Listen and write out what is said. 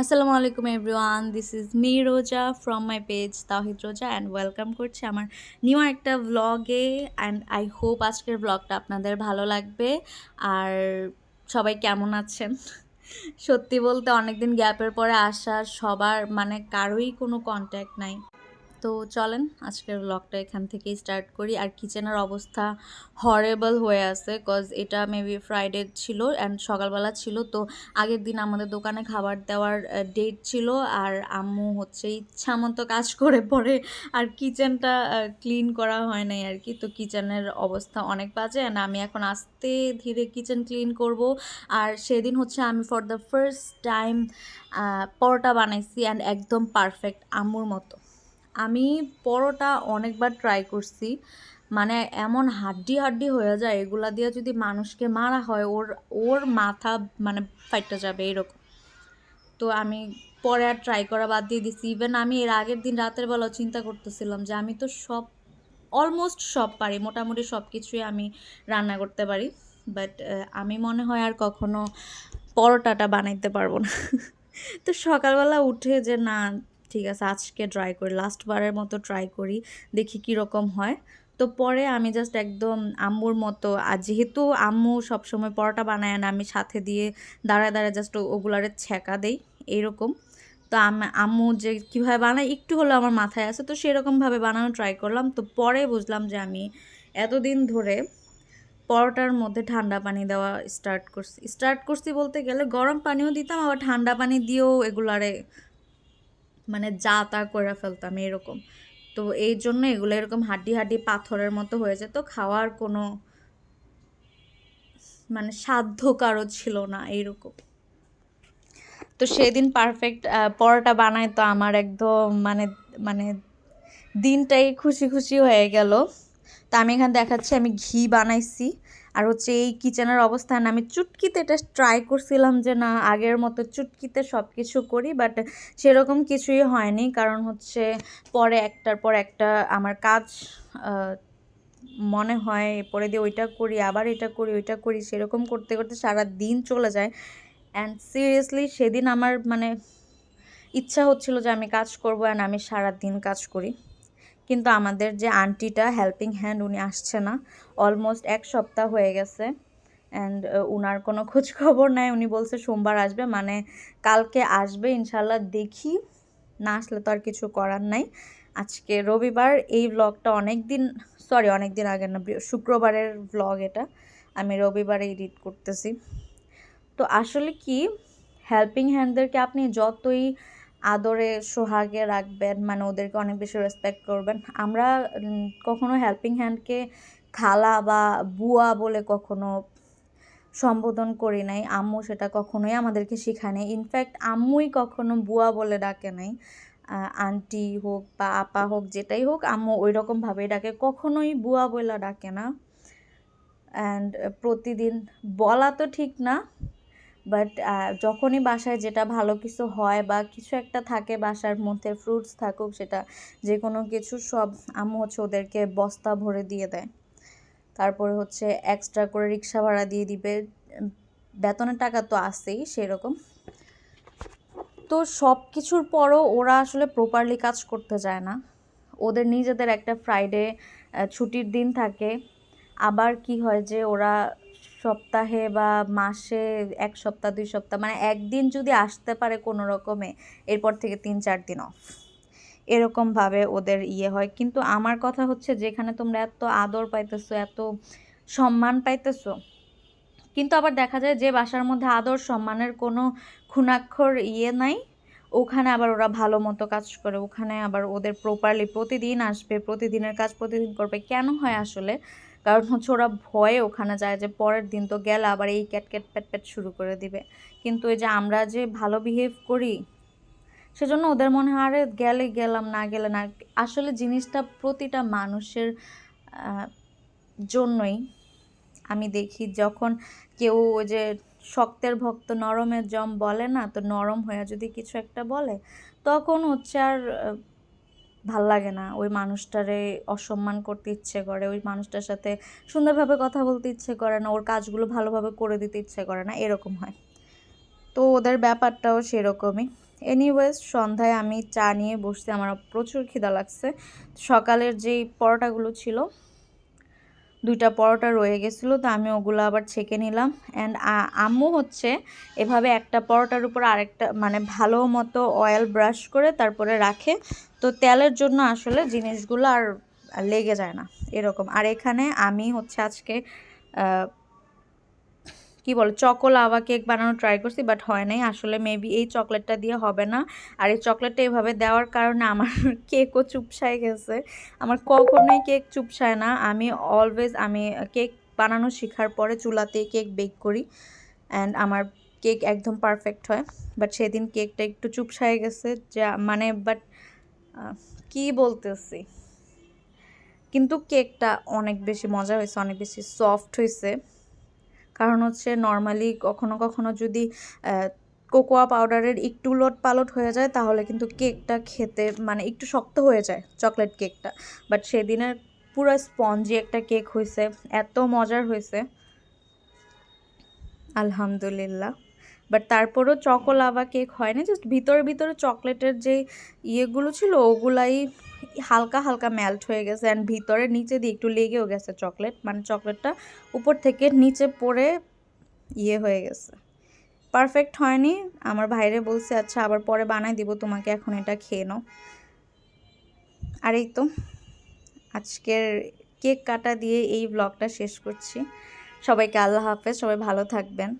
আসসালামু আলাইকুম everyone this is me Roza from my page Tahid Roza and welcome করছি আমার নিউ একটা ব্লগে অ্যান্ড আই হোপ আজকের ব্লগটা আপনাদের ভালো লাগবে। আর সবাই কেমন আছেন? সত্যি বলতে অনেকদিন গ্যাপের পরে আসা, সবার মানে কারোই কোনো কন্ট্যাক্ট নাই। তো চলেন আজকের ব্লগটা এখান থেকেই স্টার্ট করি। আর কিচেনের অবস্থা হরেবল হয়ে আছে কজ এটা মেবি ফ্রাইডে ছিল অ্যান্ড সকালবেলা ছিল। তো আগের দিন আমাদের দোকানে খাবার দেওয়ার ডেট ছিল আর আম্মু হচ্ছে ইচ্ছা মতো কাজ করে পরে আর কিচেনটা ক্লিন করা হয় নাই আর কি। তো কিচেনের অবস্থা অনেক বাজে অ্যান্ড আমি এখন আস্তে ধীরে কিচেন ক্লিন করব। আর সেদিন হচ্ছে আমি for the first time paratha বানাইছি অ্যান্ড একদম পারফেক্ট আম্মুর মতো। আমি পরোটা অনেকবার ট্রাই করছি। মানে এমন হাড্ডি হাড্ডি হয়ে যায়, এগুলা দিয়ে যদি মানুষকে মারা হয়, ওর ওর মাথা মানে ফাইটটা যাবে এরকম। তো আমি পরে আর ট্রাই করা বাদ দিয়ে দিছি। ইভেন আমি এর আগের দিন রাতের বেলা চিন্তা করতেছিলাম যে আমি তো সব অলমোস্ট সব পারি, মোটামুটি সব কিছুই আমি রান্না করতে পারি। বাট আমি মনে হয় আর কখনো পরোটাটা বানাইতে পারব না। তো সকালবেলা উঠে যে না ঠিক আছে, আজকে ট্রাই করি লাস্টবারের মতো ট্রাই করি, দেখি কীরকম হয়। তো পরে আমি জাস্ট একদম আম্মুর মতো, আর যেহেতু আম্মু সবসময় পরোটা বানায় না, আমি সাথে দিয়ে দাঁড়ায় দাঁড়ায় জাস্ট ওগুলারে ছেঁকা দেই এইরকম তো আম্মু যে কীভাবে বানায়, একটু হলেও আমার মাথায় আছে, তো সেরকমভাবে বানানো ট্রাই করলাম। তো পরে বুঝলাম যে আমি এতদিন ধরে পরোটার মধ্যে ঠান্ডা পানি দেওয়া স্টার্ট করছি। স্টার্ট করছি বলতে গেলে গরম পানিও দিতাম, আবার ঠান্ডা পানি দিয়েও এগুলারে মানে যা তা করে ফেলতাম এরকম। তো এই জন্য এগুলো এরকম হাড্ডি হাড্ডি পাথরের মতো হয়ে যেত, খাওয়ার কোনো মানে সাধ্য কারও ছিল না এইরকম তো সেদিন পারফেক্ট পরোটা বানায় তো আমার একদম মানে মানে দিনটাই খুশি খুশি হয়ে গেল। তা আমি এখানে দেখাচ্ছি, আমি ঘি বানাইছি। আর হচ্ছে এই কিচেনের অবস্থান, আমি চুটকিতে এটা ট্রাই করছিলাম যে না, আগের মতো চুটকিতে সব কিছু করি বাট সেরকম কিছুই হয়নি। কারণ হচ্ছে পরে একটার পর একটা আমার কাজ মনে হয় পরে দিয়ে ওইটা করি, আবার এটা করি, ওইটা করি, সেরকম করতে করতে সারা দিন চলে যায়। অ্যান্ড সিরিয়াসলি সেদিন আমার মানে ইচ্ছা হচ্ছিল যে আমি কাজ করব অ্যান্ড আমি সারা দিন কাজ করি। কিন্তু আমাদের যে আন্টিটা হেল্পিং হ্যান্ড উনি আসছে না অলমোস্ট এক সপ্তাহ হয়ে গেছে অ্যান্ড উনার কোনো খোঁজ খবর নাই। উনি বলছে সোমবার আসবে মানে কালকে আসবে ইনশাল্লাহ দেখি। না আসলে তো আর কিছু করার নাই। আজকে রবিবার, এই ব্লগটা অনেক দিন সরি অনেক দিন আগে না শুক্রবারের ব্লগ এটা। আমি রবিবারে এডিট করতেছি। তো আসলে কি হেল্পিং হ্যান্ডদেরকে আপনি যতই আদরে সোহাগে রাখবেন মানে ওদেরকে অনেক বেশি রেসপেক্ট করবেন। আমরা কখনো হেল্পিং হ্যান্ডকে খালা বা বুয়া বলে কখনো সম্বোধন করি নাই। আম্মু সেটা কখনোই আমাদেরকে শেখায় নাই। ইনফ্যাক্ট আম্মুই কখনো বুয়া বলে ডাকে নাই। আন্টি হোক বা আপা হোক, যেটাই হোক, আম্মু ওই রকমভাবেই ডাকে। কখনোই বুয়া বলে ডাকে না। অ্যান্ড প্রতিদিন বলা তো ঠিক না। বাট যখনই বাসায় যেটা ভালো কিছু হয় বা কিছু একটা থাকে বাসার মধ্যে, ফ্রুটস থাকুক সেটা যে কোনো কিছু সব আম্মু হচ্ছে ওদেরকে বস্তা ভরে দিয়ে দেয়। তারপরে হচ্ছে এক্সট্রা করে রিক্সা ভাড়া দিয়ে দিবে। বেতনের টাকা তো আসেই সেরকম। তো সব কিছুর পরও ওরা আসলে প্রপারলি কাজ করতে যায় না। ওদের নিজেদের একটা ফ্রাইডে ছুটির দিন থাকে। আবার কি হয় যে ওরা সপ্তাহে বা মাসে এক সপ্তাহ, দুই সপ্তাহ মানে একদিন যদি আসতে পারে কোনো রকমে, এরপর থেকে তিন, চার দিন অফ এরকমভাবে ওদের ইয়ে হয়। কিন্তু আমার কথা হচ্ছে যেখানে তোমরা এত আদর পাইতেছো, এত সম্মান পাইতেছো, কিন্তু আবার দেখা যায় যে বাসার মধ্যে আদর সম্মানের কোনো খুনাক্ষর ইয়ে নাই। ওখানে আবার ওরা ভালো মতো কাজ করে, ওখানে আবার ওদের প্রপারলি প্রতিদিন আসবে, প্রতিদিনের কাজ প্রতিদিন করবে। কেন হয় আসলে? কারণ হচ্ছে ওরা ভয়ে ওখানে যায় যে পরের দিন তো গেলে, আবার এই ক্যাট ক্যাট প্যাট প্যাট শুরু করে দিবে। কিন্তু এই যে আমরা যে ভালো বিহেভ করি, সেজন্য ওদের মনে হয়, আরে গেলে গেলাম, না গেলে না। আসলে জিনিসটা প্রতিটা মানুষের জন্যই আমি দেখি যখন কেউ ওই যে শক্তের ভক্ত, নরমের জম বলে না, তো নরম হয়ে যদি কিছু একটা বলে, তখন হচ্ছে আর ভালো লাগে না। ওই মানুষটারে অসম্মান করতে ইচ্ছে করে, ওই মানুষটার সাথে সুন্দরভাবে কথা বলতে ইচ্ছে করে না, ওর কাজগুলো ভালোভাবে করে দিতে ইচ্ছে করে না, এরকম হয়। তো ওদের ব্যাপারটাও সেরকমই। এনিওয়েজ সন্ধ্যায় আমি চা নিয়ে বসতে আমার প্রচুর খিদা লাগছে। সকালের যেই পরোটাগুলো ছিল দুইটা পরোটা রয়ে গেছিল, তো আমি ওগুলো আবার ছেঁকে নিলাম। অ্যান্ড আম্মু হচ্ছে এভাবে একটা পরোটার উপর আরেকটা মানে ভালো মতো অয়েল ব্রাশ করে তারপরে রাখে। তো তেলের জন্য আসলে জিনিসগুলো আর লেগে যায় না, এরকম। আর এখানে আমি হচ্ছে আজকে কি বলো চকো লাভা কেক বানানো ট্রাই করছি বাট হয় নাই। আসলে মেবি এই চকলেটটা দিয়ে হবে না। আর এই চকলেটটা এভাবে দেওয়ার কারণে আমার কেকও চুপসায় গেছে। আমার কখনোই কেক চুপসায় না। আমি অলওয়েজ আমি কেক বানানো শেখার পরে চুলাতে কেক বেক করি। অ্যান্ড আমার কেক একদম পারফেক্ট হয়। বাট সেদিন কেকটা একটু চুপসায় গেছে, যা মানে বাট কি বলতেছি? কিন্তু কেকটা অনেক বেশি মজা হয়েছে, অনেক বেশি সফট হয়েছে। কারণ হচ্ছে নর্মালি কখনো কখনো যদি কোকোয়া পাউডারের একটু উলট পালট হয়ে যায়, তাহলে কিন্তু কেকটা খেতে মানে একটু শক্ত হয়ে যায় চকলেট কেকটা বাট সেদিনের পুরো স্পঞ্জি একটা কেক হয়েছে এত মজার হয়েছে আলহামদুলিল্লাহ। বাট তারপরও চকো লাভা কেক হয়নি জাস্ট ভিতরে ভিতরে চকলেটের যে ইয়েগুলো ছিল, ওগুলাই হালকা হালকা মেল্ট হয়ে গেছে অ্যান্ড ভিতরে নিচে দিয়ে একটু লেগেও গেছে চকলেট মানে চকলেটটা উপর থেকে নিচে পড়ে ইয়ে হয়ে গেছে। পারফেক্ট হয়নি। আমার ভাইরে বলছে আচ্ছা আবার পরে বানাই দিব, তোমাকে এখন এটা খেয়ে নাও। আর এই তো আজকের কেক কাটা দিয়ে এই ব্লগটা শেষ করছি। সবাইকে আল্লাহ হাফেজ, সবাই ভালো থাকবেন।